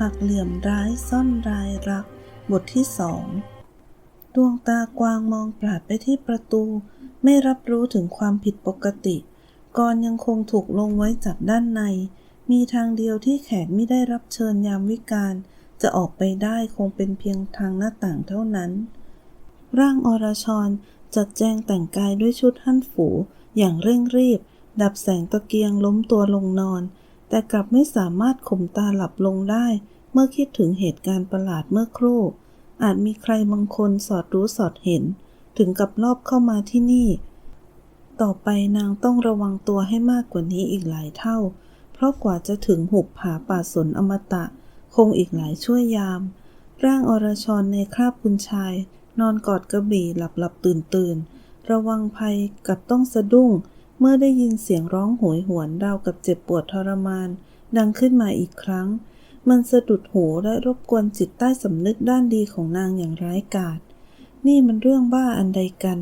หักเหลี่ยมร้ายซ่อนรายรัก บทที่สองดวงตากวางมองปราดไปที่ประตู ไม่รับรู้ถึงความผิดปกติกรยังคงถูกลงไว้จากด้านใน มีทางเดียวที่แขกไม่ได้รับเชิญยามวิกาลจะออกไปได้คงเป็นเพียงทางหน้าต่างเท่านั้น ร่างอรชรจัดแจงแต่งกายด้วยชุดหั่นฝูอย่างเร่งรีบ ดับแสงตะเกียงล้มตัวลงนอน แต่กลับไม่สามารถข่มตาหลับลงได้ เมื่อคิดถึงเหตุการณ์ประหลาดเมื่อครู่ อาจมีใครบางคนสอดรู้สอดเห็น ถึงกับรอบเข้ามาที่นี่ ต่อไปนางต้องระวังตัวให้มากกว่านี้อีกหลายเท่า เพราะกว่าจะถึงหุบผาป่าสนอมตะ คงอีกหลายชั่วยาม ร่างอรชรในคราบคุณชาย นอนกอดกระบี่หลับหลับตื่นตื่นระวังภัยกับต้องสะดุ้ง เมื่อได้ยินเสียงร้องโหยหวนราวกับเจ็บปวดทรมาน ดังขึ้นมาอีกครั้ง มันสะดุดหูและรบกวนจิตใต้สำนึกด้านดีของนางอย่างร้ายกาจนี่มันเรื่องบ้าอันใดกัน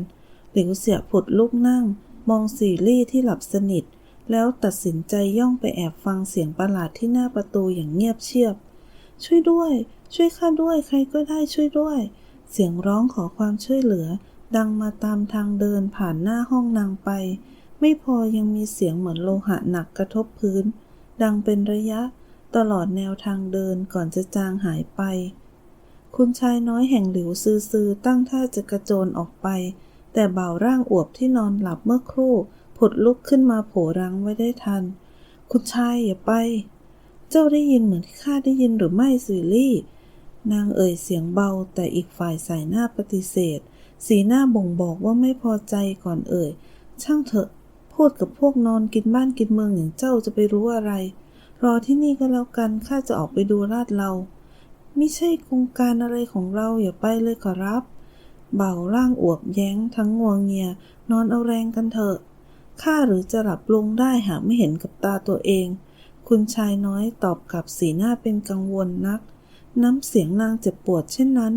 หลิวเสียผุดลุกนั่ง มองสีลี่ที่หลับสนิท แล้วตัดสินใจย่องไปแอบฟังเสียงประหลาดที่หน้าประตูอย่างเงียบเชียบ ช่วยด้วย ช่วยข้าด้วย ใครก็ได้ช่วยด้วย เสียงร้องขอความช่วยเหลือ ดังมาตามทางเดินผ่านหน้าห้องนางไป ไม่พอยังมีเสียงเหมือนโลหะหนักกระทบพื้น ดังเป็นระยะตลอดแนวทางเดินก่อนจะจางหายไป คุณชายน้อยแห่งหลิวซือๆตั้งท่าจะกระโจนออกไป แต่บ่าวร่างอวบที่นอนหลับเมื่อครู่ผุดลุกขึ้นมาโผรังไว้ได้ทัน คุณชายอย่าไป เจ้าได้ยินเหมือนที่ข้าได้ยินหรือไม่สิลี่ นางเอ่ยเสียงเบาแต่อีกฝ่ายใส่หน้าปฏิเสธ สีหน้าบ่งบอกว่าไม่พอใจก่อนเอ่ย ช่างเถอะ พูดกับพวกนอนกินบ้านกินเมืองอย่างเจ้าจะไปรู้อะไร รอที่นี่ก็แล้วกันข้าจะออกไปดูลาดเราไม่ใช่โครงการอะไรของเราอย่าไปเลยขอรับ เบาร่างอวบแย้งทั้งงวงเงีย นอนเอาแรงกันเถอะข้าหรือจะหลับลงได้หากไม่เห็นกับตาตัวเอง คุณชายน้อยตอบกลับสีหน้าเป็นกังวลนัก น้ำเสียงนางเจ็บปวดเช่นนั้น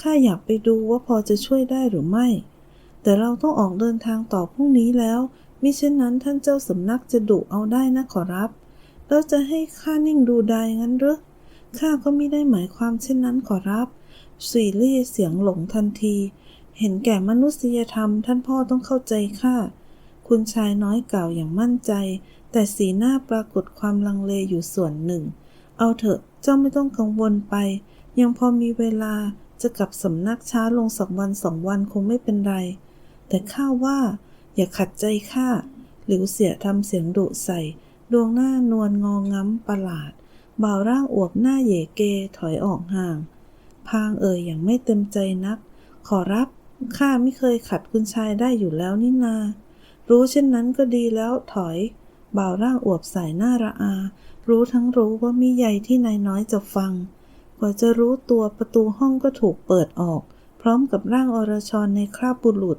ข้าอยากไปดูว่าพอจะช่วยได้หรือไม่ แต่เราต้องออกเดินทางต่อพรุ่งนี้แล้ว มิเช่นนั้นท่านเจ้าสำนักจะดุเอาได้นะขอรับ แล้วจะให้ข้านิ่งดูได้งั้นหรือข้าก็ไม่ได้หมายความเช่นนั้นขอรับสีลี่เสียงหลงทันที เห็นแก่มนุษยธรรมท่านพ่อต้องเข้าใจข้าคุณชายน้อยกล่าวอย่างมั่นใจ แต่สีหน้าปรากฏความลังเลอยู่ส่วนหนึ่ง เอาเถอะเจ้าไม่ต้องกังวลไป ยังพอมีเวลาจะกลับสำนักช้าลงสักวันสองวันคงไม่เป็นไร แต่ข้าว่า อย่าขัดใจข้าหลิวเสียทำเสียงดุใส่ ดวงหน้านวลงองง้ำประหลาด บ่าวร่างอวบหน้าเยเกถอยออกห่าง พางเอ่ยอย่างไม่เต็มใจนัก ขอรับข้าไม่เคยขัดคุณชายได้อยู่แล้วนี่นา รู้เช่นนั้นก็ดีแล้วถอย บ่าวร่างอวบใส่หน้าระอา รู้ทั้งรู้ว่ามีใยที่นายน้อยจะฟัง กว่าจะรู้ตัวประตูห้องก็ถูกเปิดออก พร้อมกับร่างอรชรในคราบบุรุษ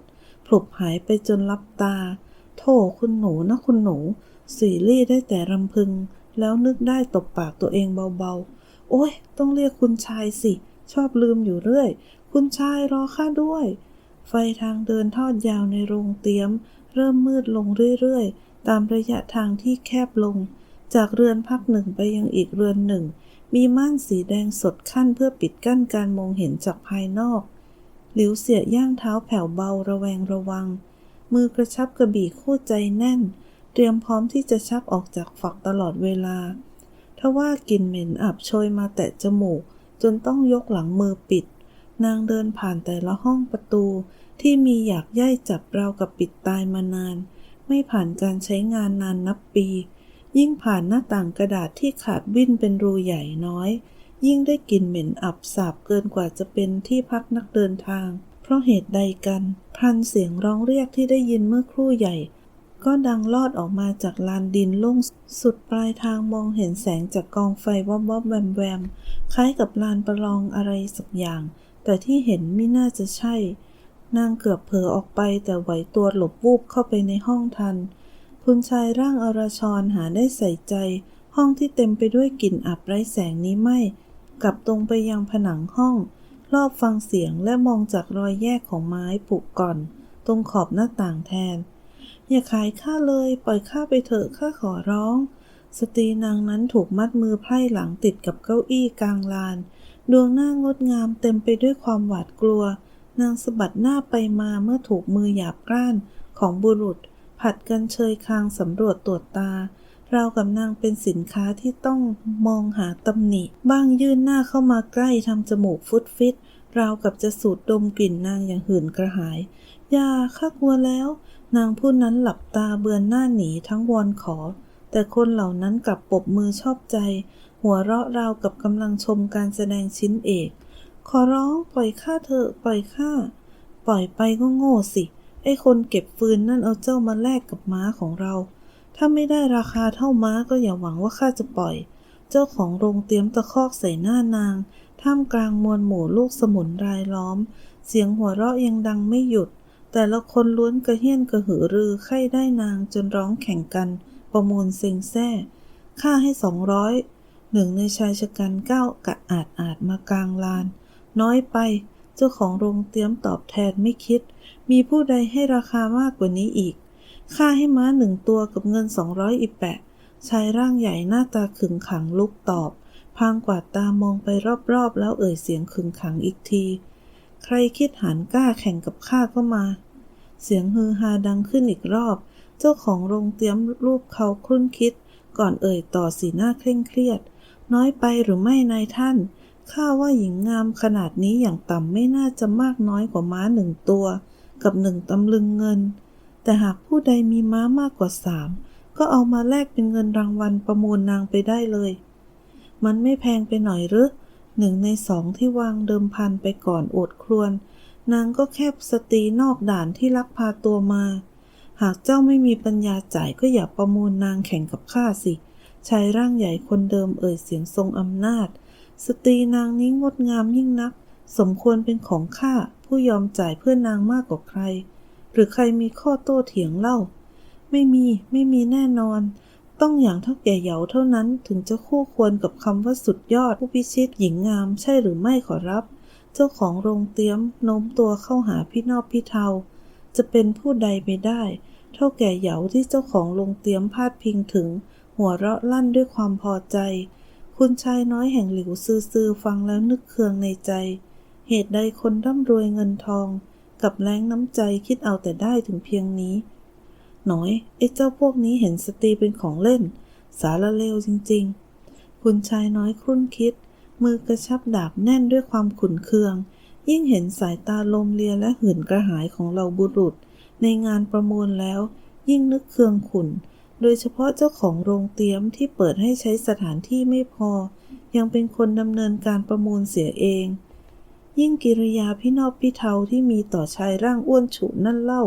ลบหายไปจนลับตาโธ่คุณหนูนะคุณหนู สีลี่ได้แต่รำพึง แล้วนึกได้ตบปากตัวเองเบาๆ โอ้ย ต้องเรียกคุณชายสิ ชอบลืมอยู่เรื่อย คุณชายรอข้าด้วย ไฟทางเดินทอดยาวในโรงเตี๊ยม เริ่มมืดลงเรื่อยๆ ตามระยะทางที่แคบลง จากเรือนพักหนึ่งไปยังอีกเรือนหนึ่ง มีม่านสีแดงสดขั้นเพื่อปิดกั้นการมองเห็นจากภายนอก หลิวเสียย่างเท้าแผ่วเบาระแวงระวัง มือกระชับกระบี่คู่ใจแน่น เตรียมพร้อมที่จะชักออกจากฝักตลอดเวลาทว่ากลิ่นเหม็นอับโชยมาแตะจมูก จนต้องยกหลังมือปิด นางเดินผ่านแต่ละห้องประตู ที่มีอยากย่ายจับเรากับปิดตายมานาน ไม่ผ่านการใช้งานนานนับปี ยิ่งผ่านหน้าต่างกระดาษที่ขาดวิ่นเป็นรูใหญ่น้อย ยิ่งได้กลิ่นเหม็นอับสาบเกินกว่าจะเป็นที่พักนักเดินทาง เพราะเหตุใดกันพันเสียงร้องเรียกที่ได้ยินเมื่อครู่ใหญ่ ก็ดังลอดออกมาจากลานดินโล่งสุดปลายทางมองเห็นแสงจากกองไฟวอบวบแวมแวมคล้ายกับลานประลองอะไรสักอย่าง แต่ที่เห็นไม่น่าจะใช่ นางเกือบเผลอออกไปแต่ไหวตัวหลบวูบเข้าไปในห้องทันคุณชายร่างอรชรหาได้ใส่ใจ ห้องที่เต็มไปด้วยกลิ่นอับไร้แสงนี้ไม่ กลับตรงไปยังผนังห้อง รอบฟังเสียงและมองจากรอยแยกของไม้ปุกก่อน ตรงขอบหน้าต่างแทน อย่าขายข้าเลย ปล่อยข้าไปเถอะข้าขอร้อง สตรีนางนั้นถูกมัดมือไพร่หลังติดกับเก้าอี้กลางลาน ดวงหน้างดงามเต็มไปด้วยความหวาดกลัว นางสะบัดหน้าไปมาเมื่อถูกมือหยาบกร้านของบุรุษ ผัดกันเชยคางสำรวจตรวจตา เรากับนางเป็นสินค้าที่ต้องมองหาตำหนิ บ้างยื่นหน้าเข้ามาใกล้ทำจมูกฟุดฟิตเรากับจะสูดดมกลิ่นนางอย่างหื่นกระหาย อย่าข้ากลัวแล้ว นางผู้นั้นหลับตาเบือนหน้าหนีทั้งวอนขอ แต่คนเหล่านั้นกลับปบมือชอบใจ หัวเราะเรากับกำลังชมการแสดงชิ้นเอก ขอร้องปล่อยข้าเถอะปล่อยข้า ปล่อยไปก็โง่สิ ไอ้คนเก็บฟืนนั่นเอาเจ้ามาแลกกับม้าของเรา ถ้าไม่ได้ราคาเท่าม้าก็อย่าหวังว่าข้าจะปล่อย เจ้าของโรงเตรียมตะคอกใส่หน้านาง ท่ามกลางมวลหมู่ลูกสมุนรายล้อม เสียงหัวเราะยังดังไม่หยุด แต่ละคนล้วนกระเฮี้ยนกระหือรือไข้ได้นางจนร้องแข่งกัน ประมูลเซ็งแซ่ค่าให้สองร้อยหนึ่งในชายชะกันก้าวกะอาดอาดมากลางลาน น้อยไป เจ้าของโรงเตรียมตอบแทนไม่คิด มีผู้ใดให้ราคามากกว่านี้อีก ค่าให้ม้าหนึ่งตัวกับเงินสองร้อยอีแปะชายร่างใหญ่หน้าตาขึงขังลุกตอบ พางกวาดตามองไปรอบๆ แล้วเอ่ยเสียงขึงขังอีกที ใครคิดหันกล้าแข่งกับข้าก็มา เสียงฮือฮาดังขึ้นอีกรอบ เจ้าของโรงเตรียมรูปเขาครุ่นคิด ก่อนเอ่ยต่อสีหน้าเคร่งเครียด น้อยไปหรือไม่นายท่านข้าว่าหญิงงามขนาดนี้อย่างต่ำไม่น่าจะมากน้อยกว่าม้าหนึ่งตัว กับหนึ่งตำลึงเงิน แต่หากผู้ใดมีม้ามากกว่าสามก็เอามาแลกเป็นเงินรางวัลประมูลนางไปได้เลย มันไม่แพงไปหน่อยหรือหนึ่งในสองที่วางเดิมพันไปก่อนโอดครวน นางก็แค่สตรีนอกด่านที่ลักพาตัวมา หากเจ้าไม่มีปัญญาจ่ายก็อย่าประมูลนางแข่งกับข้าสิชายร่างใหญ่คนเดิมเอ่ยเสียงทรงอำนาจ สตรีนางนี้งดงามยิ่งนัก สมควรเป็นของข้าผู้ยอมจ่ายเพื่อนางมากกว่าใคร หรือใครมีข้อโต้เถียงเล่า ไม่มี ไม่มีแน่นอน ต้องอย่างเท่าแก่เหยาเท่านั้นถึงจะคู่ควรกับคำว่าสุดยอดผู้พิชิตหญิงงามใช่หรือไม่ขอรับ เจ้าของโรงเตรียมโน้มตัวเข้าหาพี่นอบพี่เทา จะเป็นผู้ใดไปได้ เท่าแก่เหยาที่เจ้าของโรงเตรียมพาดพิงถึง หัวเราะลั่นด้วยความพอใจ คุณชายน้อยแห่งหลิวซือๆฟังแล้วนึกเคืองในใจ เหตุใดคนร่ำรวยเงินทอง กับแรงน้ำใจคิดเอาแต่ได้ถึงเพียงนี้ หน่อยไอ้เจ้าพวกนี้เห็นสตรีเป็นของเล่น สารเลวจริง ๆ คุณชายน้อยครุ่นคิด มือกระชับดาบแน่นด้วยความขุนเคือง ยิ่งเห็นสายตาลมเลียและหื่นกระหายของเราบุรุษ ในงานประมูลแล้ว ยิ่งนึกเคืองขุนโดยเฉพาะเจ้าของโรงเตรียมที่เปิดให้ใช้สถานที่ไม่พอ ยังเป็นคนดำเนินการประมูลเสียเอง ยิ่งกิริยาพี่นอบพี่เทาที่มีต่อชายร่างอ้วนฉุนั่นเล่า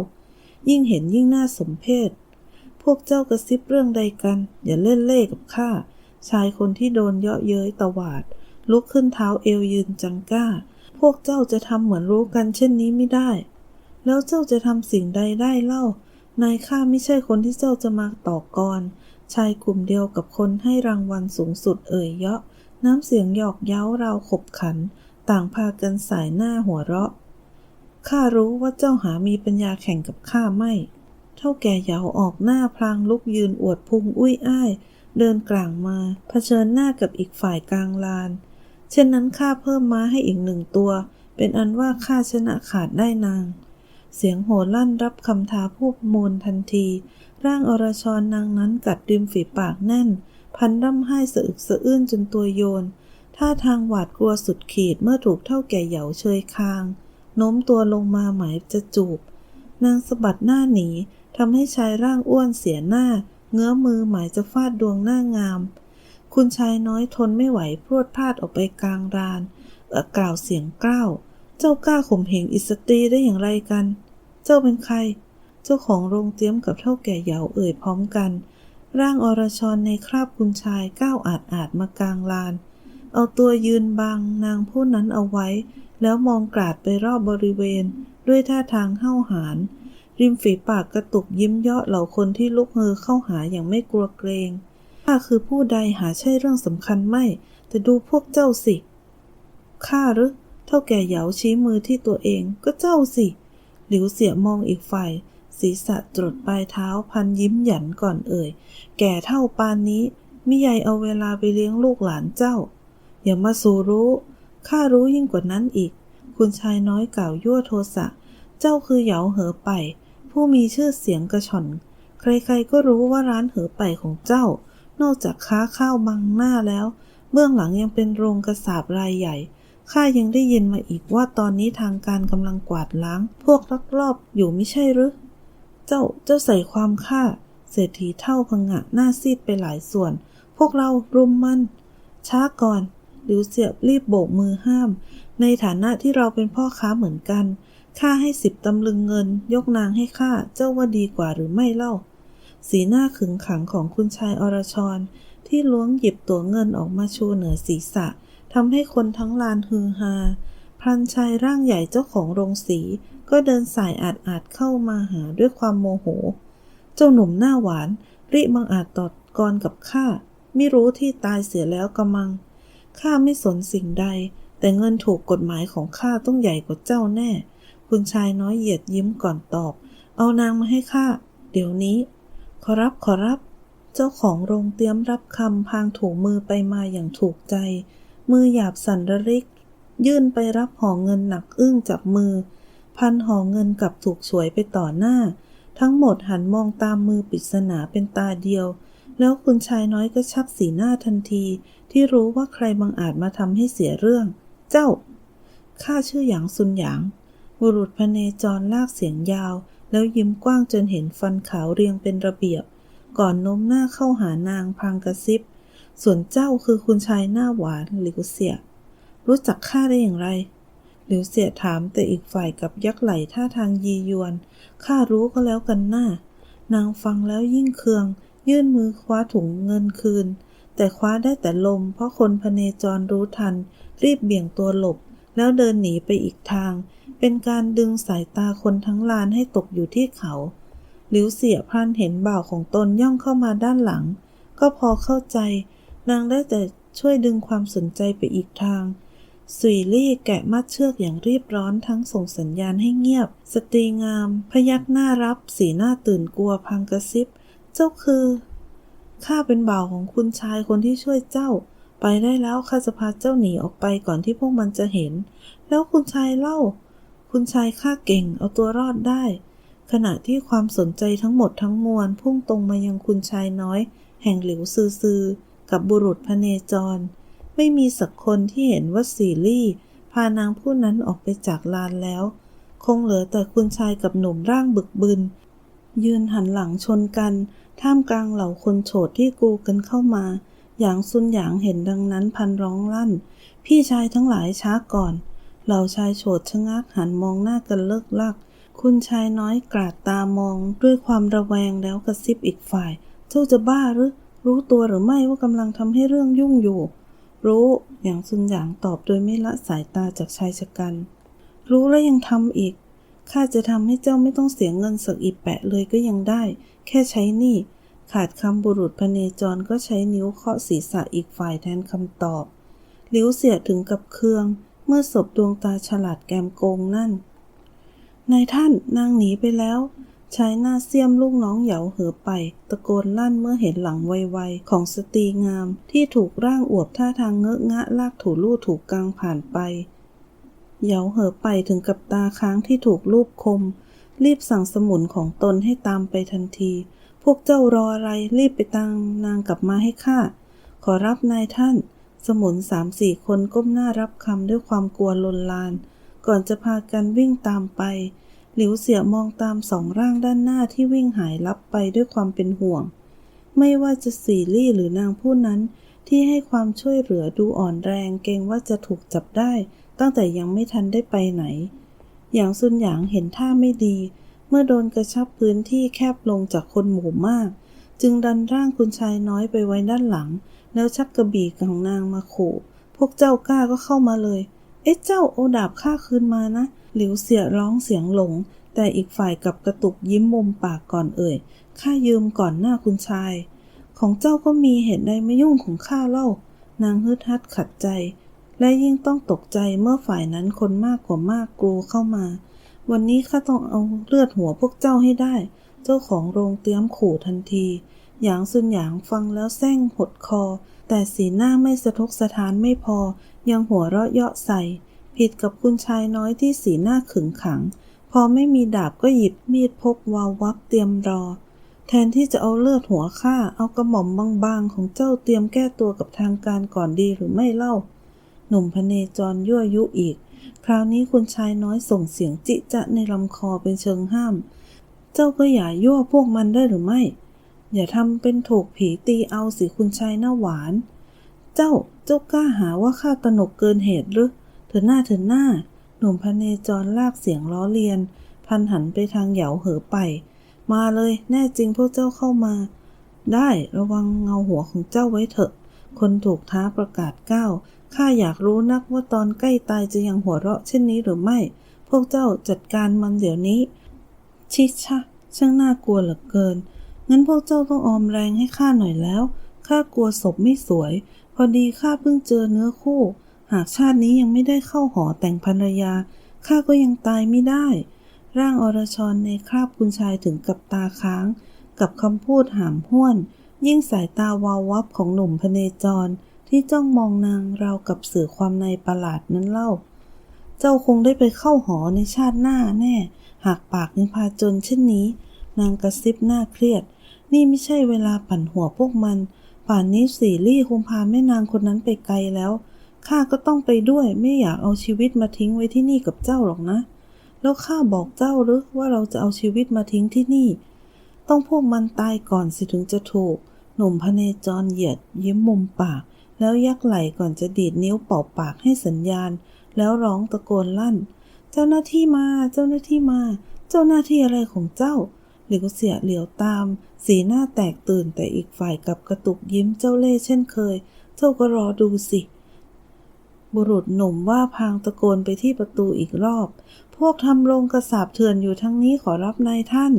ยิ่งเห็นยิ่งน่าสมเพชพวกเจ้ากระซิบเรื่องใดกัน อย่าเล่นเล่กับข้าชายคนที่โดนเยาะเย้ยตวาด ลุกขึ้นเท้าเอวยืนจังก้า พวกเจ้าจะทำเหมือนรู้กันเช่นนี้ไม่ได้ แล้วเจ้าจะทำสิ่งใดได้เล่า นายข้าไม่ใช่คนที่เจ้าจะมาต่อกรชายกลุ่มเดียวกับคนให้รางวัลสูงสุดเอ่ยเยาะ น้ำเสียงหยอกเย้าราขบขัน ต่างพากันสายหน้าหัวเราะ ข้ารู้ว่าเจ้าหามีปัญญาแข่งกับข้าไม่ เท่าแก่เหยาออกหน้าพลางลุกยืนอวดพุงอุ้ยอ้าย เดินกลางมา เผชิญหน้ากับอีกฝ่ายกลางลาน เช่นนั้นข้าเพิ่มม้าให้อีกหนึ่งตัว เป็นอันว่าข้าชนะขาดได้นาง เสียงโห่ลั่นรับคำท้าผู้ประมูลทันที ร่างอรชรนางนั้นกัดริมฝีปากแน่น พันร่ำไห้สะอึกสะอื้นจนตัวโยน ท่าทางหวาดกลัวสุดขีดเมื่อถูกเท่าแก่เหยาเชยคางโน้มตัวลงมาหมายจะจูบ นางสะบัดหน้าหนีทำให้ชายร่างอ้วนเสียหน้า เงื้อมือหมายจะฟาดดวงหน้างาม คุณชายน้อยทนไม่ไหวพรวดพลาดออกไปกลางรานเอ่อกล่าวเสียงกล้าวเจ้ากล้าข่มเหงอิสตรีได้อย่างไรกัน เจ้าเป็นใคร เจ้าของโรงเตรียมกับเท่าแก่เหยาเอ่ยพร้อมกัน ร่างอรชรในคราบคุณชายก้าวอาดอาดมากลางลาน เอาตัวยืนบังนางผู้นั้นเอาไว้ แล้วมองกราดไปรอบบริเวณ ด้วยท่าทางห้าวหาญริมฝีปากกระตุกยิ้มเยาะเหล่าคนที่ลุกเฮอเข้าหาอย่างไม่กลัวเกรงข้าคือผู้ใดหาใช่เรื่องสำคัญไม่ แต่ดูพวกเจ้าสิข้าหรือเท่าแก่เหยาชี้มือที่ตัวเองก็เจ้าสิ หลิวเสียมองอีกฝ่ายศีรษะตรดปลายเท้าพันยิ้มหยันก่อนเอ่ย แก่เท่าปานนี้มิใหญ่เอาเวลาไปเลี้ยงลูกหลานเจ้า อย่ามาสู่รู้ ข้ารู้ยิ่งกว่านั้นอีก คุณชายน้อยกล่าวยั่วโทสะ เจ้าคือเหยาเหอไป ผู้มีชื่อเสียงกระชอน ใครๆก็รู้ว่าร้านเหอไปของเจ้า นอกจากค้าข้าวบังหน้าแล้ว เบื้องหลังยังเป็นโรงกระสาบรายใหญ่ ข้ายังได้ยินมาอีกว่าตอนนี้ทางการกำลังกวาดล้าง พวกลักลอบอยู่ไม่ใช่หรือ เจ้า เจ้าใส่ความข้า เศรษฐีเท่าพังงะหน้าซีดไปหลายส่วน พวกเรารุมมัน ช้าก่อน หลิวเสียบรีบโบกมือห้าม ในฐานะที่เราเป็นพ่อค้าเหมือนกัน ข้าให้สิบตำลึงเงิน ยกนางให้ข้า เจ้าว่าดีกว่าหรือไม่เล่า สีหน้าขึงขังของคุณชายอรชร ที่ล้วงหยิบตัวเงินออกมาชูเหนือศีรษะทำให้คนทั้งลานฮือฮา พรันชายร่างใหญ่เจ้าของโรงสี ก็เดินสายอาดอาดเข้ามาหาด้วยความโมโห เจ้าหนุ่มหน้าหวาน ริบังอาจตอดกรกับข้าไม่รู้ที่ตายเสียแล้วกำมัง ข้าไม่สนสิ่งใด แต่เงินถูกกฎหมายของข้าต้องใหญ่กว่าเจ้าแน่ คุณชายน้อยเหยียดยิ้มก่อนตอบ เอานางมาให้ข้า เดี๋ยวนี้ ขอรับขอรับ เจ้าของโรงเตรียมรับคำพางถูมือไปมาอย่างถูกใจ มือหยาบสันระริก ยื่นไปรับห่อเงินหนักอึ้งจากมือ พันห่อเงินกลับถูกฉวยไปต่อหน้า ทั้งหมดหันมองตามมือปริศนาเป็นตาเดียวแล้วคุณชายน้อยก็ชักสีหน้าทันที ที่รู้ว่าใครบังอาจมาทำให้เสียเรื่อง เจ้า ข้าชื่อหยางซุนหยาง บุรุษพเนจรลากเสียงยาว แล้วยิ้มกว้างจนเห็นฟันขาวเรียงเป็นระเบียบ ก่อนโน้มหน้าเข้าหานางพางกระซิบ ส่วนเจ้าคือคุณชายหน้าหวานหลิวเสีย รู้จักข้าได้อย่างไรหลิวเสียถามแต่อีกฝ่ายกับยักไหลท่าทางยียวน ข้ารู้ก็แล้วกันหน้า นางฟังแล้วยิ่งเคือง ยื่นมือคว้าถุงเงินคืน แต่คว้าได้แต่ลม เพราะคนพเนจรรู้ทัน รีบเบี่ยงตัวหลบ แล้วเดินหนีไปอีกทาง เป็นการดึงสายตาคนทั้งลานให้ตกอยู่ที่เขาหลิวเสียพลันเห็นบ่าวของตนย่องเข้ามาด้านหลัง ก็พอเข้าใจ นางได้แต่ช่วยดึงความสนใจไปอีกทางสุยลี่แกะมัดเชือกอย่างรีบร้อนทั้งส่งสัญญาณให้เงียบ สตรีงาม พยักหน้ารับ สีหน้าตื่นกลัวพังกระซิบ เจ้าคือ ข้าเป็นบ่าวของคุณชายคนที่ช่วยเจ้า ไปได้แล้วข้าจะพาเจ้าหนีออกไปก่อนที่พวกมันจะเห็น แล้วคุณชายเล่า คุณชายข้าเก่งเอาตัวรอดได้ ขณะที่ความสนใจทั้งหมดทั้งมวลพุ่งตรงมายังคุณชายน้อย แห่งหลิวซือซือกับบุรุษพเนจร ไม่มีสักคนที่เห็นว่าสีลี่พานางผู้นั้นออกไปจากลานแล้ว คงเหลือแต่คุณชายกับหนุ่มร่างบึกบึนยืนหันหลังชนกัน ท่ามกลางเหล่าคนโฉดที่กูกันเข้ามาอย่างซุนหยางเห็นดังนั้นพันร้องลั่น พี่ชายทั้งหลายช้าก่อน เหล่าชายโฉดชะงักหันมองหน้ากันเลิกลัก คุณชายน้อยกราดตามองด้วยความระแวงแล้วกระซิบอีกฝ่าย เจ้าจะบ้าหรือ รู้ตัวหรือไม่ว่ากำลังทำให้เรื่องยุ่งอยู่ รู้อย่างซุนหยางตอบโดยไม่ละสายตาจากชายชะกัน รู้แล้วยังทำอีก ข้าจะทำให้เจ้าไม่ต้องเสียเงินสักอีแปะเลยก็ยังได้ แค่ใช้นี่ ขาดคำบุรุษพเนจรก็ใช้นิ้วเคาะศีรษะอีกฝ่ายแทนคำตอบหลิวเสียถึงกับเคือง เมื่อศพดวงตาฉลาดแกมโกงนั่น นายท่านนางหนีไปแล้ว ชายหน้าเสียมลูกน้องเหยาเหอไป ตะโกนลั่นเมื่อเห็นหลังไวๆของสตรีงามที่ถูกร่างอวบท่าทางเงอะงะลากถูลู่ถูกกลางผ่านไป เหยาเหอไปถึงกับตาค้างที่ถูกลูบคม รีบสั่งสมุนของตนให้ตามไปทันที พวกเจ้ารออะไรรีบไปตามนางกลับมาให้ข้าขอรับนายท่าน สมุนสามสี่คนก้มหน้ารับคำด้วยความกลัวลนลาน ก่อนจะพากันวิ่งตามไป หลิวเสียมองตามสองร่างด้านหน้าที่วิ่งหายลับไปด้วยความเป็นห่วง ไม่ว่าจะสีลี่หรือนางผู้นั้นที่ให้ความช่วยเหลือดูอ่อนแรงเกรงว่าจะถูกจับได้ ตั้งแต่ยังไม่ทันได้ไปไหนอย่างซุนหยางเห็นท่าไม่ดี เมื่อโดนกระชับพื้นที่แคบลงจากคนหมู่มาก จึงดันร่างคุณชายน้อยไปไว้ด้านหลัง แล้วชักกระบี่ของนางมาขู่พวกเจ้ากล้าก็เข้ามาเลย เอ๊ะเจ้าโอดาบข้าคืนมานะ หลิวเสียร้องเสียงหลง แต่อีกฝ่ายกับกระตุกยิ้มมุมปากก่อนเอ่ย ข้ายืมก่อนหน้าคุณชาย ของเจ้าก็มีเหตุใดไม่ยุ่งของข้าเล่า นางฮึดฮัดขัดใจ และยิ่งต้องตกใจเมื่อฝ่ายนั้นคนมากกว่ามากกรูเข้ามา วันนี้ข้าต้องเอาเลือดหัวพวกเจ้าให้ได้ เจ้าของโรงเตรียมขู่ทันทีหยางซุนหยางฟังแล้วแซงหดคอ แต่สีหน้าไม่สะทกสะท้านไม่พอ ยังหัวเราะเยาะใส่ ผิดกับคุณชายน้อยที่สีหน้าขึงขัง พอไม่มีดาบก็หยิบมีดพกวาววับเตรียมรอ แทนที่จะเอาเลือดหัวข้าเอากระหม่อมบางๆของเจ้าเตรียมแก้ตัวกับทางการก่อนดีหรือไม่เล่า หนุ่มพเนจรยั่วยุอีก คราวนี้คุณชายน้อยส่งเสียงจิจะในลำคอเป็นเชิงห้าม เจ้าก็อย่ายั่วพวกมันได้หรือไม่ อย่าทำเป็นถูกผีตีเอาสิคุณชายหน้าหวาน เจ้าเจ้ากล้าหาว่าข้าตนกเกินเหตุหรือเถินหน้าเถินหน้า หนุ่มพเนจรลากเสียงล้อเลียน พันหันไปทางเหยาเหอไป มาเลยแน่จริงพวกเจ้าเข้ามา ได้ระวังเงาหัวของเจ้าไว้เถอะคนถูกท้าประกาศก้าว ข้าอยากรู้นักว่าตอนใกล้ตายจะยังหัวเราะเช่นนี้หรือไม่ พวกเจ้าจัดการมันเดี๋ยวนี้ ชิชะ ช่างน่ากลัวเหลือเกิน งั้นพวกเจ้าต้องออมแรงให้ข้าหน่อยแล้ว ข้ากลัวศพไม่สวย พอดีข้าเพิ่งเจอเนื้อคู่ หากชาตินี้ยังไม่ได้เข้าหอแต่งภรรยา ข้าก็ยังตายไม่ได้ ร่างอรชรในคราบคุณชายถึงกับตาค้าง กับคำพูดหามห้วน ยิ่งสายตาวาววับของหนุ่มพเนจร ที่จ้องมองนางราวกับสื่อความในประหลาดนั้นเล่า เจ้าคงได้ไปเข้าหอในชาติหน้าแน่ หากปากยังพาจนเช่นนี้ นางกระซิบหน้าเครียด นี่ไม่ใช่เวลาปั่นหัวพวกมัน ป่านนี้สี่ลี่คงพาแม่นางคนนั้นไปไกลแล้ว ข้าก็ต้องไปด้วยไม่อยากเอาชีวิตมาทิ้งไว้ที่นี่กับเจ้าหรอกนะ แล้วข้าบอกเจ้าหรือว่าเราจะเอาชีวิตมาทิ้งที่นี่ ต้องพวกมันตายก่อนสิถึงจะถูกหนุ่มพเนจรเหยียดยิ้มมุมปาก แล้วยักไหล่ก่อนจะดีดนิ้วเป่าปากให้สัญญาณ แล้วร้องตะโกนลั่น เจ้าหน้าที่มา เจ้าหน้าที่มา เจ้าหน้าที่อะไรของเจ้าหลิวเสียเหลียวตาม สีหน้าแตกตื่นแต่อีกฝ่ายกับกระตุกยิ้มเจ้าเล่เช่นเคย เจ้าก็รอดูสิ บุรุษหนุ่มว่าพางตะโกนไปที่ประตูอีกรอบ พวกทำโรงกระสาบเถื่อนอยู่ทั้งนี้ขอรับนายท่าน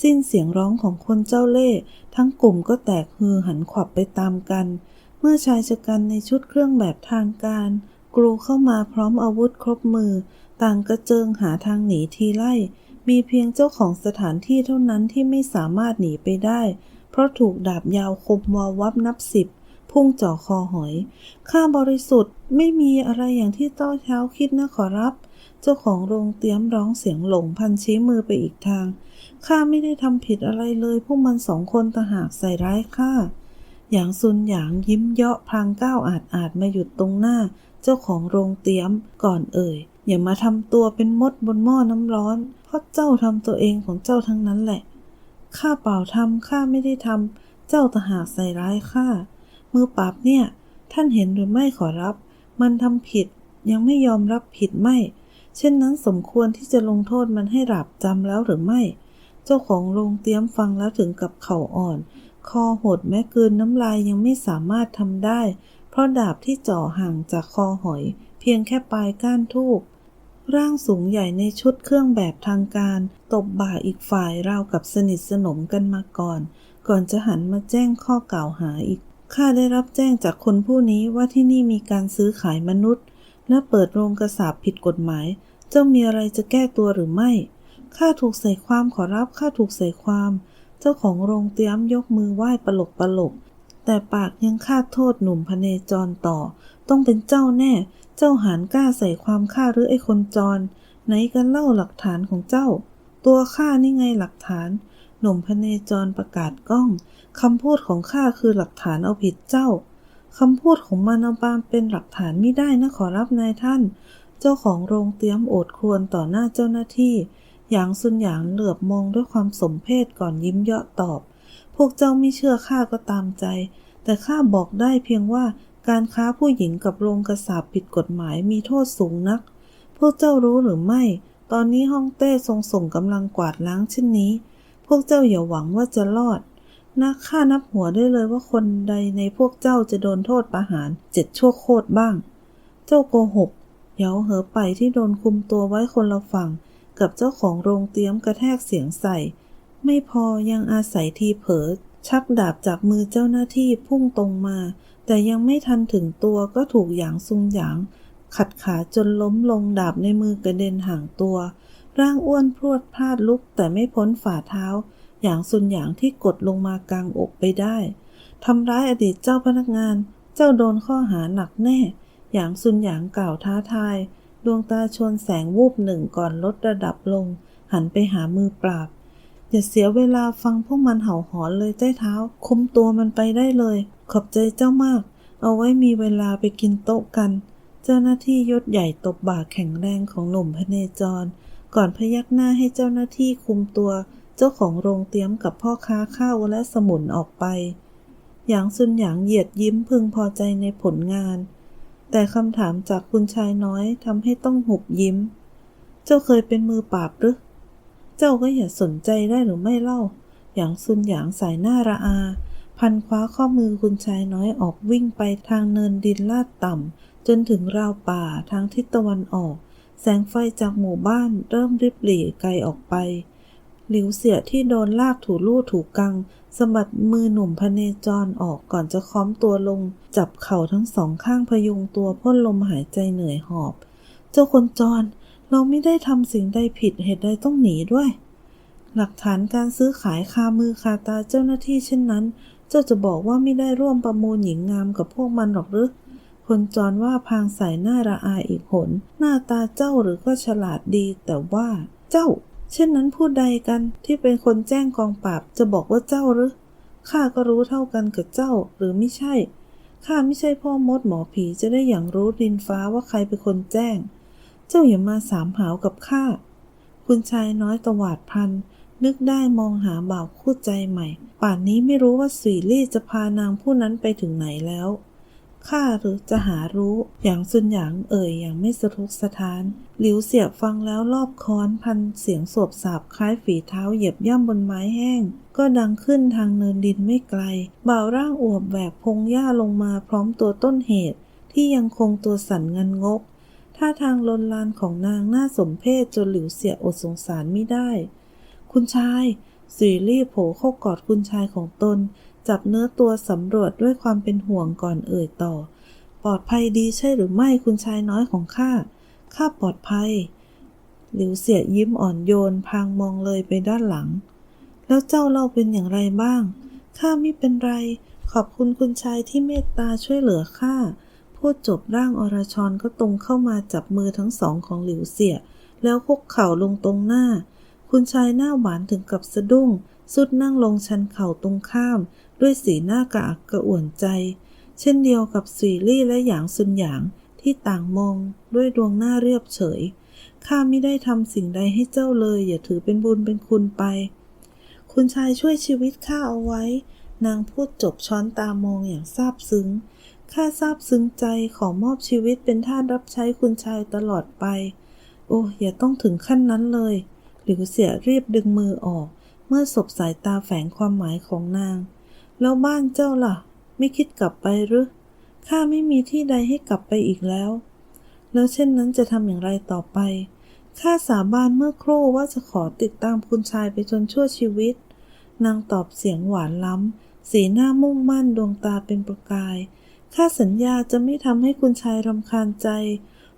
สิ้นเสียงร้องของคนเจ้าเล่ ทั้งกลุ่มก็แตกฮือหันขวับไปตามกัน เมื่อชายชะกันในชุดเครื่องแบบทางการ กรูเข้ามาพร้อมอาวุธครบมือ ต่างกระเจิงหาทางหนีทีไล่ มีเพียงเจ้าของสถานที่เท่านั้นที่ไม่สามารถหนีไปได้ เพราะถูกดาบยาวคมวาวับนับสิบพุ่งเจ่อคอหอย ข้าบริสุทธิ์ไม่มีอะไรอย่างที่ต้อเท้าคิดนะขอรับ เจ้าของโรงเตรียมร้องเสียงหลงพันชี้มือไปอีกทาง ข้าไม่ได้ทำผิดอะไรเลย พวกมันสองคนต่างหากใส่ร้ายข้า หยางซุนหยางยิ้มเยาะพลางก้าวอาจอาจมาหยุดตรงหน้า เจ้าของโรงเตรียมก่อนเอ่ย อย่ามาทำตัวเป็นมดบนหม้อน้ำร้อน เพราะเจ้าทำตัวเองของเจ้าทั้งนั้นแหละ ข้าเปล่าทำข้าไม่ได้ทำเจ้าตหากใส่ร้ายข้า มือปราบเนี่ย ท่านเห็นหรือไม่ขอรับ มันทำผิดยังไม่ยอมรับผิดไม่ เช่นนั้นสมควรที่จะลงโทษมันให้หลับจำแล้วหรือไม่ เจ้าของโรงเตรียมฟังแล้วถึงกับเข่าอ่อน คอหดแม้กลืนน้ำลายยังไม่สามารถทำได้ เพราะดาบที่เจ่อห่างจากคอหอย เพียงแค่ปลายก้านทูบร่างสูงใหญ่ในชุดเครื่องแบบทางการ ตบบ่าอีกฝ่ายราวกับสนิทสนมกันมาก่อน ก่อนจะหันมาแจ้งข้อกล่าวหาอีกข้าได้รับแจ้งจากคนผู้นี้ว่าที่นี่มีการซื้อขายมนุษย์ และเปิดโรงกระสาบผิดกฎหมาย เจ้ามีอะไรจะแก้ตัวหรือไม่ข้าถูกใส่ความขอรับข้าถูกใส่ความ เจ้าของโรงเตรียมยกมือไหว้ปลกปลก แต่ปากยังคาดโทษหนุ่มพเนจรต่อ ต้องเป็นเจ้าแน่ เจ้าหานกล้าใส่ความข้าหรือไอ้คนจร ไหนกันเล่าหลักฐานของเจ้า ตัวข้านี่ไงหลักฐาน หนุ่มพเนจรประกาศก้องคำพูดของข้าคือหลักฐานเอาผิดเจ้าคำพูดของมันเอาบามเป็นหลักฐานไม่ได้นะขอรับนายท่าน เจ้าของโรงเตรียมโอดครวญต่อหน้าเจ้าหน้าที่ หยางซุนหยางเหลือบมองด้วยความสมเพชก่อนยิ้มเยาะตอบ พวกเจ้าไม่เชื่อข้าก็ตามใจ แต่ข้าบอกได้เพียงว่าการค้าผู้หญิงกับโรงกระสาบผิดกฎหมายมีโทษสูงนัก พวกเจ้ารู้หรือไม่ ตอนนี้ฮ่องเต้ทรงส่งกำลังกวาดล้างเช่นนี้ พวกเจ้าอย่าหวังว่าจะรอดนักข้านับหัวได้เลยว่าคนใดในพวกเจ้าจะโดนโทษประหารเจ็ดชั่วโคตรบ้าง เจ้าโกหก เหยาเหอไปที่โดนคุมตัวไว้คนละฝั่ง กับเจ้าของโรงเตรียมกระแทกเสียงใส่ ไม่พอยังอาศัยทีเผลอชักดาบจากมือเจ้าหน้าที่พุ่งตรงมา แต่ยังไม่ทันถึงตัวก็ถูกหยางซุงหยาง ขัดขาจนล้มลงดาบในมือกระเด็นห่างตัว ร่างอ้วนพรวดพลาดลุกแต่ไม่พ้นฝ่าเท้าอย่างซุนหยางที่กดลงมากลางอกไปได้ทำร้ายอดีตเจ้าพนักงาน เจ้าโดนข้อหาหนักแน่อย่างซุนหยางกล่าวท้าทาย ดวงตาชนแสงวูบหนึ่งก่อนลดระดับลง หันไปหามือปราบ อย่าเสียเวลาฟังพวกมันเห่าหอนเลยใต้เท้าคุมตัวมันไปได้เลย ขอบใจเจ้ามาก เอาไว้มีเวลาไปกินโต๊ะกัน เจ้าหน้าที่ยศใหญ่ตบบ่าแข็งแรงของหนุ่มพเนจร ก่อนพยักหน้าให้เจ้าหน้าที่คุมตัว เจ้าของโรงเตรียมกับพ่อค้าข้าวและสมุนออกไป หยางซุนหยางเหยียดยิ้มพึงพอใจในผลงาน แต่คำถามจากคุณชายน้อยทำให้ต้องหุบยิ้ม เจ้าเคยเป็นมือปราบหรือ เจ้าก็อย่าสนใจได้หรือไม่เล่าหยางซุนหยางสายหน้าระอา พันคว้าข้อมือคุณชายน้อยออกวิ่งไปทางเนินดินลาดต่ำจนถึงราวป่าทางทิศตะวันออก แสงไฟจากหมู่บ้านเริ่มริบหรี่ไกลออกไป หลิวเสียที่โดนลากถูลู่ถูกัง สะบัดมือหนุ่มพเนจรออกก่อนจะค้อมตัวลง จับเข่าทั้งสองข้างพยุงตัวพ่นลมหายใจเหนื่อยหอบ เจ้าคนจร เราไม่ได้ทำสิ่งใดผิดเหตุใดต้องหนีด้วย หลักฐานการซื้อขายคามือคาตาเจ้าหน้าที่เช่นนั้น เจ้าจะบอกว่าไม่ได้ร่วมประมูลหญิงงามกับพวกมันหรอกหรือคนจรว่าพางใส่หน้าระอาอีกหน หน้าตาเจ้าหรือก็ฉลาดดี แต่ว่าเจ้า เช่นนั้นผู้ใดกันที่เป็นคนแจ้งกองปราบจะบอกว่าเจ้าหรือข้าก็รู้เท่ากันกับเจ้าหรือไม่ใช่ข้าไม่ใช่พ่อมดหมอผีจะได้อย่างรู้ดินฟ้าว่าใครเป็นคนแจ้ง เจ้าอย่ามาสามหาวกับข้าคุณชายน้อยตวาดพันนึกได้มองหาบ่าวคู่ใจใหม่ ป่านนี้ไม่รู้ว่าสุยลี่จะพานางผู้นั้นไปถึงไหนแล้ว ข้าหรือจะหารู้อย่างซุนหยางเอ่ยอย่างไม่สะทกสะท้าน หลิวเสียบฟังแล้วรอบค้อนพันเสียงสวบสาบคล้ายฝีเท้าเหยียบย่ำบนไม้แห้ง ก็ดังขึ้นทางเนินดินไม่ไกล บ่าวร่างอวบแหวกพงหญ้าลงมาพร้อมตัวต้นเหตุ ที่ยังคงตัวสั่นงันงกท่าทางลนลานของนางน่าสมเพชจนหลิวเสียอดสงสารไม่ได้ คุณชายสุยลี่โผล่เข้ากอดคุณชายของตน จับเนื้อตัวสำรวจด้วยความเป็นห่วงก่อนเอ่ยต่อ ปลอดภัยดีใช่หรือไม่คุณชายน้อยของข้า ข้าปลอดภัย หลิวเสียยิ้มอ่อนโยนพางมองเลยไปด้านหลัง แล้วเจ้าเล่าเป็นอย่างไรบ้าง ข้าไม่เป็นไร ขอบคุณคุณชายที่เมตตาช่วยเหลือข้า พูดจบร่างอรชรก็ตรงเข้ามาจับมือทั้งสองของหลิวเสีย แล้วคุกเข่าลงตรงหน้า คุณชายหน้าหวานถึงกับสะดุ้งสุดนั่งลงชันเข่าตรงข้าม ด้วยสีหน้ากระอักกระอ่วนใจ เช่นเดียวกับสีลี่และหยางซุนหยางที่ต่างมองด้วยดวงหน้าเรียบเฉย ข้าไม่ได้ทำสิ่งใดให้เจ้าเลย อย่าถือเป็นบุญเป็นคุณไป คุณชายช่วยชีวิตข้าเอาไว้ นางพูดจบช้อนตามองอย่างซาบซึ้ง ข้าซาบซึ้งใจขอมอบชีวิตเป็นท่ารับใช้คุณชายตลอดไป โอ้อย่าต้องถึงขั้นนั้นเลย หลิวเสียรีบดึงมือออก เมื่อสบสายตาแฝงความหมายของนาง แล้วบ้านเจ้าล่ะ ไม่คิดกลับไปหรือข้าไม่มีที่ใดให้กลับไปอีกแล้ว แล้วเช่นนั้นจะทำอย่างไรต่อไป ข้าสาบานเมื่อครู่ว่าจะขอติดตามคุณชายไปจนชั่วชีวิต นางตอบเสียงหวานล้ำ สีหน้ามุ่งมั่นดวงตาเป็นประกาย ข้าสัญญาจะไม่ทำให้คุณชายรำคาญใจ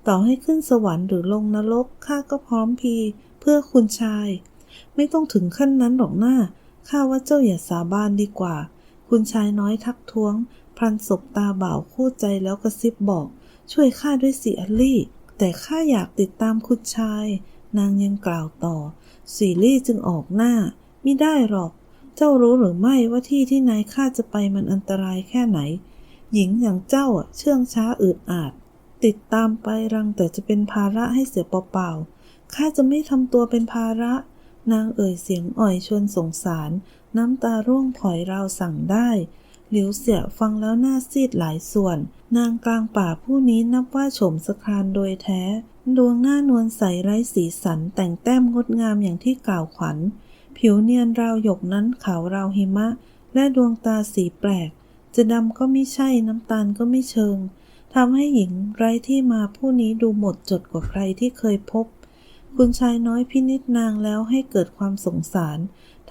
ต่อให้ขึ้นสวรรค์หรือลงนรก ข้าก็พร้อมพีเพื่อคุณชาย ไม่ต้องถึงขั้นนั้นหรอกหน้าข้าว่าเจ้าอย่าสาบานดีกว่า คุณชายน้อยทักท้วง พลันสบตาบ่าวคู่ใจแล้วกระซิบบอก ช่วยข้าด้วยสิอลลี่ แต่ข้าอยากติดตามคุณชาย นางยังกล่าวต่อสีลี่จึงออกหน้า ไม่ได้หรอก เจ้ารู้หรือไม่ว่าที่ที่นายข้าจะไปมันอันตรายแค่ไหน หญิงอย่างเจ้าเชื่องช้าอืดอาด ติดตามไปรังแต่จะเป็นภาระให้เสียเปล่าๆข้าจะไม่ทำตัวเป็นภาระ นางเอ่ยเสียงอ่อยชวนสงสาร น้ำตาร่วงผอยราวสั่งได้หลิวเสียฟังแล้วหน้าซีดหลายส่วน นางกลางป่าผู้นี้นับว่าโฉมสครานโดยแท้ ดวงหน้านวลใสไร้สีสันแต่งแต้มงดงามอย่างที่กล่าวขวัญ ผิวเนียนราวหยกนั้นขาวราวหิมะ และดวงตาสีแปลก จะดำก็ไม่ใช่น้ำตาลก็ไม่เชิงทำให้หญิงไร้ที่มาผู้นี้ดูหมดจดกว่าใครที่เคยพบ คุณชายน้อยพินิจนางแล้วให้เกิดความสงสาร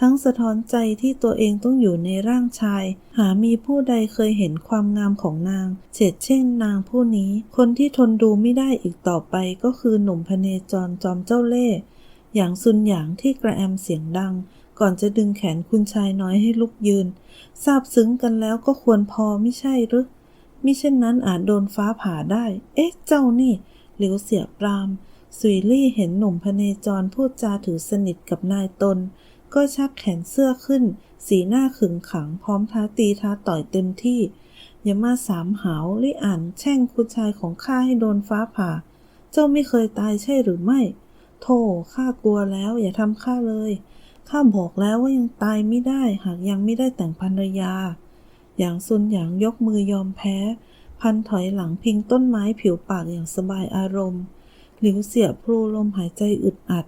ทั้งสะท้อนใจที่ตัวเองต้องอยู่ในร่างชาย หามีผู้ใดเคยเห็นความงามของนาง เฉดเช่นนางผู้นี้ คนที่ทนดูไม่ได้อีกต่อไปก็คือหนุ่มพเนจรจอมเจ้าเล่ห์อย่างซุนหยางที่กระแอมเสียงดัง ก่อนจะดึงแขนคุณชายน้อยให้ลุกยืนซาบซึ้งกันแล้วก็ควรพอไม่ใช่หรือมิเช่นนั้นอาจโดนฟ้าผ่าได้ เอ๊ะ เจ้านี่หลิวเสียปราม สุยลี่เห็นหนุ่มพเนจรพูดจาถือสนิทกับนายตน ก็ชักแขนเสื้อขึ้น สีหน้าขึงขังพร้อมท้าตีท้าต่อยเต็มที่ อย่ามาสามหาวลิอ่านแช่งคุณชายของข้าให้โดนฟ้าผ่า เจ้าไม่เคยตายใช่หรือไม่ โธ่ข้ากลัวแล้วอย่าทำข้าเลย ข้าบอกแล้วว่ายังตายไม่ได้หากยังไม่ได้แต่งภรรยา อย่างซุนหยางยกมือยอมแพ้ พันถอยหลังพิงต้นไม้ผิวปากอย่างสบายอารมณ์ หลิวเสียพลูลมหายใจอึดอัด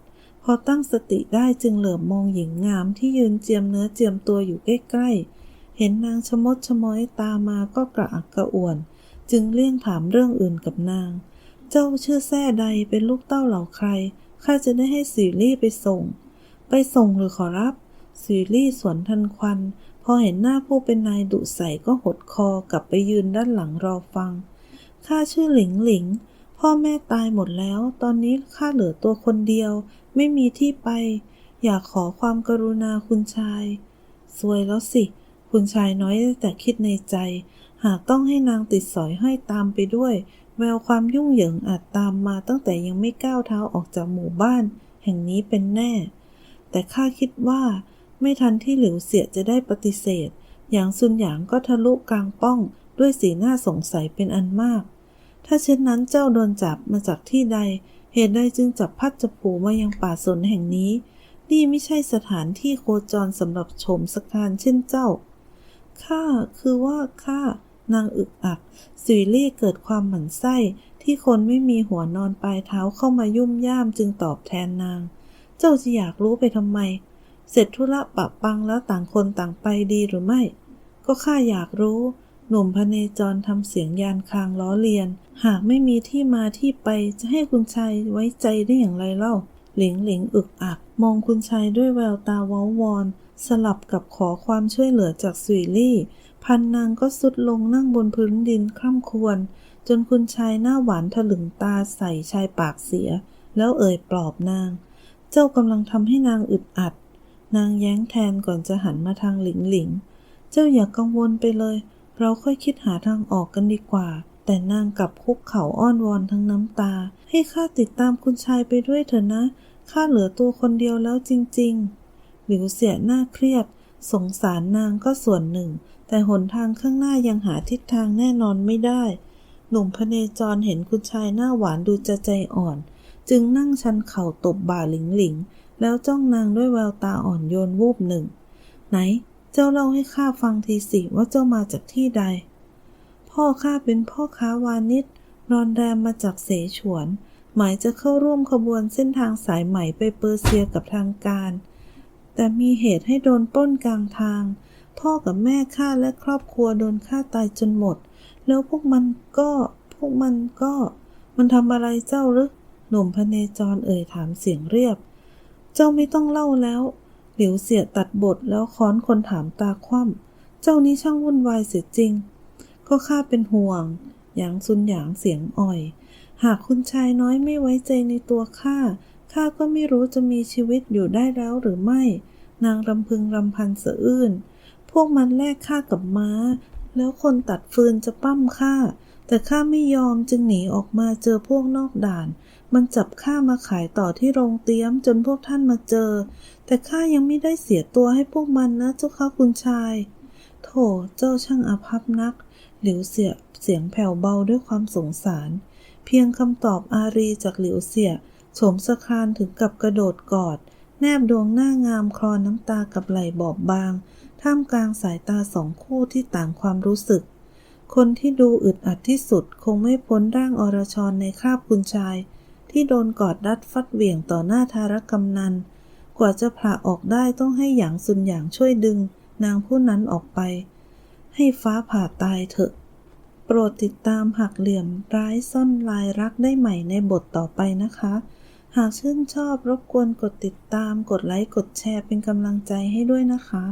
พอตั้งสติได้จึงเหลือบมองหญิงงามที่ยืนเจียมเนื้อเจียมตัวอยู่ใกล้ๆ เห็นนางชะมดชะม้อยตามาก็กระอักกระอ่วน จึงเลี่ยงถามเรื่องอื่นกับนาง เจ้าชื่อแท่ใดเป็นลูกเต้าเหล่าใคร ข้าจะได้ให้สีรี่ไปส่ง ไปส่งหรือขอรับ สีรี่สวนทันควัน พอเห็นหน้าผู้เป็นนายดุใส่ก็หดคอกลับไปยืนด้านหลังรอฟัง ข้าชื่อหลิงหลิง พ่อแม่ตายหมดแล้ว ตอนนี้ข้าเหลือตัวคนเดียว ไม่มีที่ไป อยากขอความกรุณาคุณชาย สวยแล้วสิ คุณชายน้อยแต่คิดในใจ หากต้องให้นางติดสอยห้อยตามไปด้วย แววความยุ่งเหยิงอาจตามมาตั้งแต่ยังไม่ก้าวเท้าออกจากหมู่บ้าน แห่งนี้เป็นแน่ แต่ข้าคิดว่า ไม่ทันที่หลิวเสียจะได้ปฏิเสธ อย่างซุนหยางก็ทะลุกลางป้อง ด้วยสีหน้าสงสัยเป็นอันมาก ถ้าเช่นนั้นเจ้าโดนจับมาจากที่ใด เหตุใดจึงจับพัดจับผูมายังป่าสนแห่งนี้ นี่ไม่ใช่สถานที่โคจรสำหรับชมสการเช่นเจ้า ข้าคือว่าข้านางอึกอักสุยลี่เกิดความหมั่นไส้ที่คนไม่มีหัวนอนปลายเท้าเข้ามายุ่มย่ามจึงตอบแทนนาง เจ้าจะอยากรู้ไปทำไม เสร็จธุระปะปังแล้วต่างคนต่างไปดีหรือไม่ ก็ข้าอยากรู้ หนุ่มพเนจรทำเสียงยานคางล้อเลียน หากไม่มีที่มาที่ไปจะให้คุณชายไว้ใจได้อย่างไรเล่า หลิงหลิงอึกอัก มองคุณชายด้วยแววตาว้าวอนสลับกับขอความช่วยเหลือจากสุยลี่ พันนางก็สุดลงนั่งบนพื้นดินคร่ำควร จนคุณชายหน้าหวานถลึงตาใส่ชายปากเสีย แล้วเอ่ยปลอบนาง เจ้ากำลังทำให้นางอึดอัด นางแย้งแทนก่อนจะหันมาทางหลิงหลิง เจ้าอย่ากกังวลไปเลย เราค่อยคิดหาทางออกกันดีกว่า แต่นางกลับคุกเข่าอ้อนวอนทั้งน้ำตา ให้ข้าติดตามคุณชายไปด้วยเถอะนะ ข้าเหลือตัวคนเดียวแล้วจริง ๆ หลิวเสียหน้าเครียด สงสารนางก็ส่วนหนึ่ง แต่หนทางข้างหน้ายังหาทิศทางแน่นอนไม่ได้ หนุ่มพเนจรเห็นคุณชายหน้าหวานดูจะใจอ่อน จึงนั่งชันเข่าตบบ่าหลิงหลิงแล้วจ้องนางด้วยแววตาอ่อนโยนวูบหนึ่ง ไหน เจ้าเล่าให้ข้าฟังทีสิว่าเจ้ามาจากที่ใด พ่อข้าเป็นพ่อค้าวานิชรอนแรมมาจากเสฉวน หมายจะเข้าร่วมขบวนเส้นทางสายใหม่ไปเปอร์เซียกับทางการ แต่มีเหตุให้โดนป้นกลางทาง พ่อกับแม่ข้าและครอบครัวโดนฆ่าตายจนหมด แล้วพวกมันก็ พวกมันก็ มันทำอะไรเจ้าหรือหนุ่มพเนจรเอ่ยถามเสียงเรียบ เจ้าไม่ต้องเล่าแล้ว หลิวเสียตัดบทแล้วค้อนคนถามตาคว่ำเจ้านี้ช่างวุ่นวายเสียจริง ก็ข้าเป็นห่วง หยางซุนหยางเสียงอ่อย หากคุณชายน้อยไม่ไว้ใจในตัวข้า ข้าก็ไม่รู้จะมีชีวิตอยู่ได้แล้วหรือไม่ นางรำพึงรำพันเสะอื้นพวกมันแลกข้ากับม้า แล้วคนตัดฟืนจะปั้มข้า แต่ข้าไม่ยอมจึงหนีออกมาเจอพวกนอกด่าน มันจับข้ามาขายต่อที่โรงเตี้ยมจนพวกท่านมาเจอ แต่ข้ายังไม่ได้เสียตัวให้พวกมันนะเจ้าค่ะคุณชาย โถเจ้าช่างอาภัพนัก หลิวเสียเสียงแผ่วเบาด้วยความสงสาร เพียงคำตอบอารีจากหลิวเสียโฉมสะครานถึงกับกระโดดกอด แนบดวงหน้างามคลอน้ำตากับไหล่บอบบาง ท่ามกลางสายตาสองคู่ที่ต่างความรู้สึก คนที่ดูอึดอัดที่สุดคงไม่พ้นร่างอรชรในคราบคุณชาย ที่โดนกอดรัดฟัดเหวี่ยงต่อหน้าทารกำนัน กว่าจะผละออกได้ต้องให้หยางซุนหยางช่วยดึง นางผู้นั้นออกไป ให้ฟ้าผ่าตายเถอะ โปรดติดตามหักเหลี่ยมร้ายซ่อนลายรักได้ใหม่ในบทต่อไปนะคะ หากชื่นชอบรบกวนกดติดตามกดไลค์กดแชร์เป็นกำลังใจให้ด้วยนะคะ